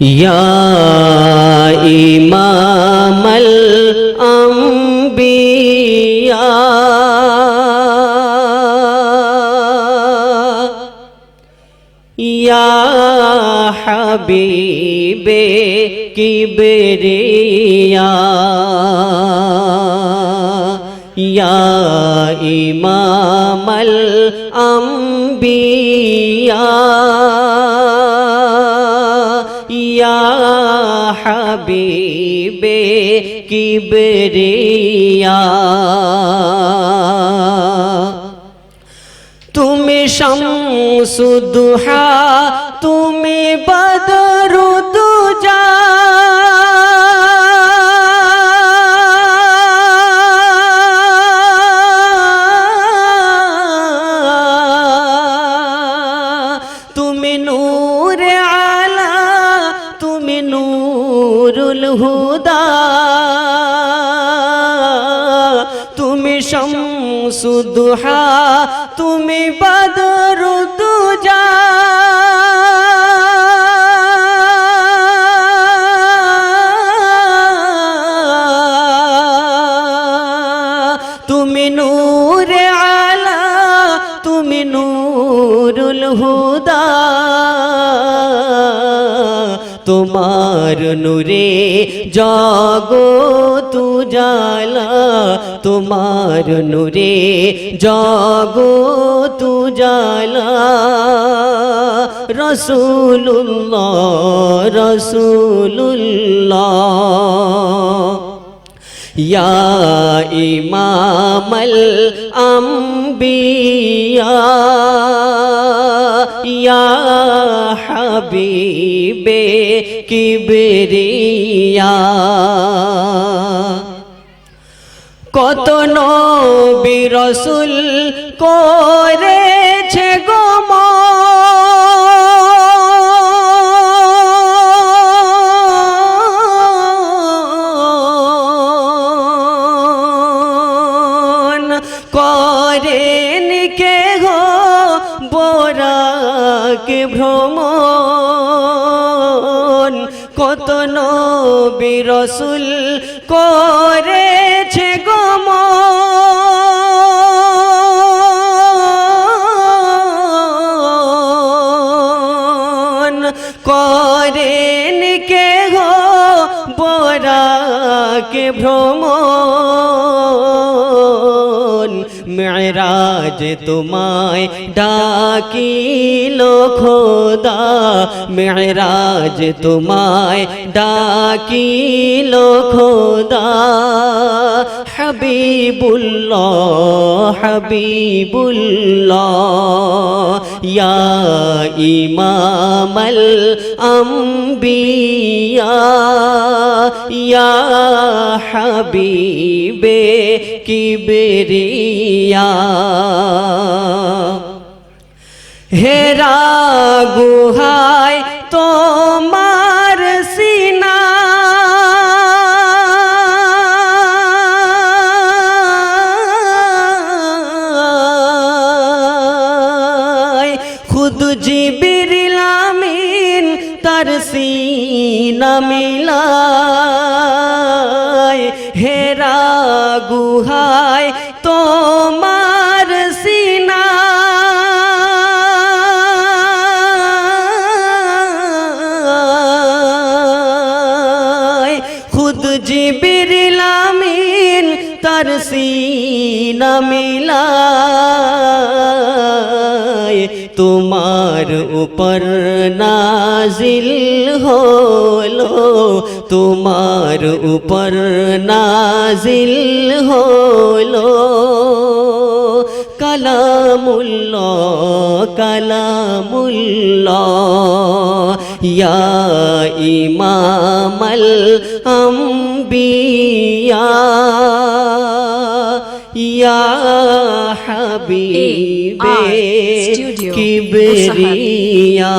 یا امام الانبیاء یا حبیب کبریا یا امام الانبیاء হাবিবে কিবরিয়া। তুমি শামসুদুহা নূরুল হুদা। তুমি শমসুদুহা তুমি বদরুদুজা তোমার নূরে জগত জালা তোমার নূরে জগত জালা রসুল্লাহ রসুল্লাহ يا إمام الأنبياء يا حبيب কিবেরিয়া কত নবী রসুল করেছে গম করেন কে গো বোরাকে ভ্রমণ? কত নবিরসুল করেছে গম করেন কে গো বরাকে ভ্রমণ? মেরাজ তোমায় ডাকিল খোদা মেরাজ তোমায় ডাকিল খোদা। হাবিবুল্লাহ হাবিবুল্লাহ ইয়া ইমামাল আম্বিয়া ইয়া হাবিবে কিবরিয়া। হেরা গুহায় তোমার সিনা। খুদ জিবির আমিন তার সিনা মিলায় গুহায় তোমার সিনা। খুদ জিবির আমিন তার সিনা মিলায়। তোমার উপর নাজিল হলো তোমার উপর নাজিল হলো। কালামুল্লাহ কালামুল্লাহ ইয়া ইমামাল আম্বিয়া ইয়া হাবিবে কিবরিয়া।